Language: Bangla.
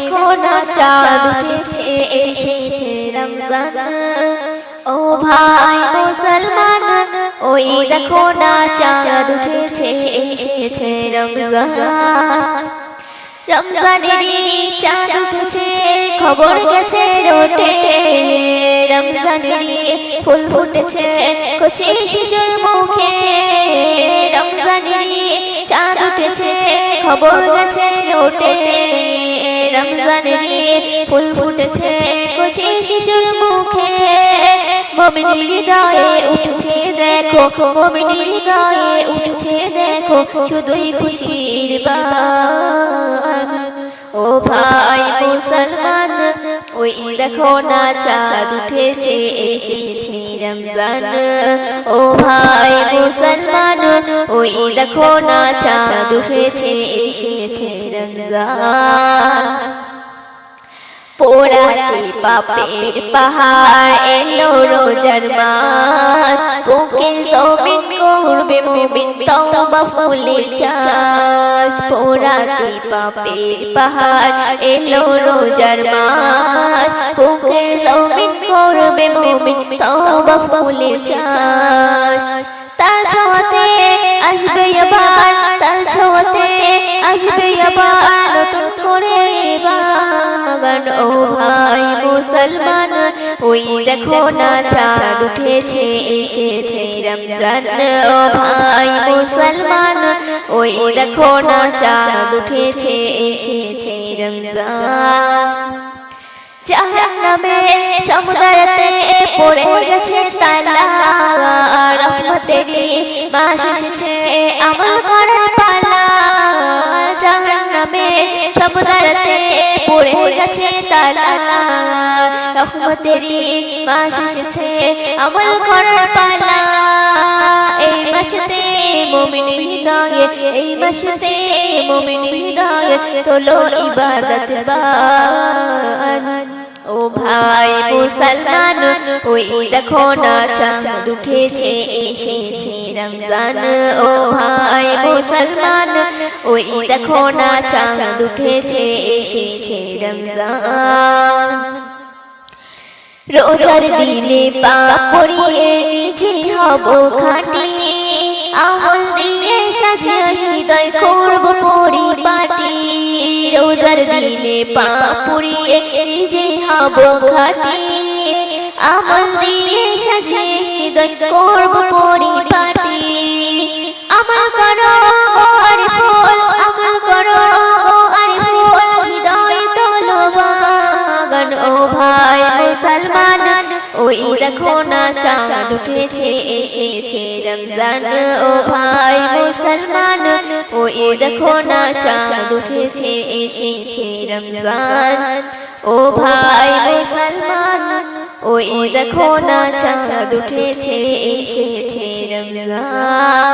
দেখো না চাঁদ উঠেছে এসেছে রমজান। ও ভাই মুসলমান, ওই দেখো না চাঁদ উঠেছে, এসেছে রমজান। রমজানেরই চাঁদ উঠেছে, খবর গেছে রোটে রমজানেরই ফুল ফুটেছে, কচি শিশুর মুখে। রমজানেরই চাঁদ উঠেছে, খবর গেছে রোটে রমজানেরই ফুল ফুটেছে কচি শিশুর মুখে। মমিনীর হৃদয়ে উঠেছে দেখো মমিনীর হৃদয়ে উঠেছে দেখো, শুধুই খুশির বান ও ভাই ওই দেখো না চাঁদ উঠেছে এসেছে রমজান ও ভাই মুসলমান ওই দেখো না চাঁদ উঠেছে এসেছে রমজান পোড়াতে পাপের পাহাড় এলো রোজার মাস বুকের জমিন করবে মুমিন তওবা ফুলের চাষ পোড়াতে পাপের পাহাড় এলো রোজার মাস মুমিন ফুলের চাষ তার আসবে আবার, তার আসবে আবার, নতুন করে বাগান। ও ভাই মুসলমান, ওই দেখো না চাঁদ উঠেছে, এসেছে রমজান। ও ভাই মুসলমান, ওই দেখো না চাঁদ উঠেছে, এসেছে রমজান। জাহান্নামে সমুদ্রতে পড়ে গেছে তালা রহমতেরই মাস আমল করার পালা। জাহান্নামে সমুদ্রতে পড়ে গেছে তালা। রহমতেরই মাস আমল করার পালা। এই মাসেতে মুমিন হৃদয়ে, এই মাসেতে মুমিন হৃদয়ে তোলো ইবাদত বান ও ভাই মুসলমান, ওই দেখো না চাঁদ উঠেছে, এসেছে রমজান। ও ভাই মুসলমান, ওই দেখো না চাঁদ উঠেছে, এসেছে রমজান। রোজার দিনে পাপ পড়িয়ে নিজে হব খাটি। আমল দিয়ে সাজিয়ে হৃদয় করব রোজার দিনে পাপ পড়িয়ে নিজে খাটি আমার দিয়ে সাজে হৃদয় করব পরিপাটি। আমার করো আর বল আমার করো আর বল হৃদয় ও ভাই ওই দেখো না চাঁদ উঠেছে, এসেছে রমজান। ও ভাই মুসলমান, ওই দেখো না চাঁদ উঠেছে, এসেছে রমজান। ও ভাই মুসলমান, ওই দেখো না চাঁদ উঠেছে, এসেছে রমজান।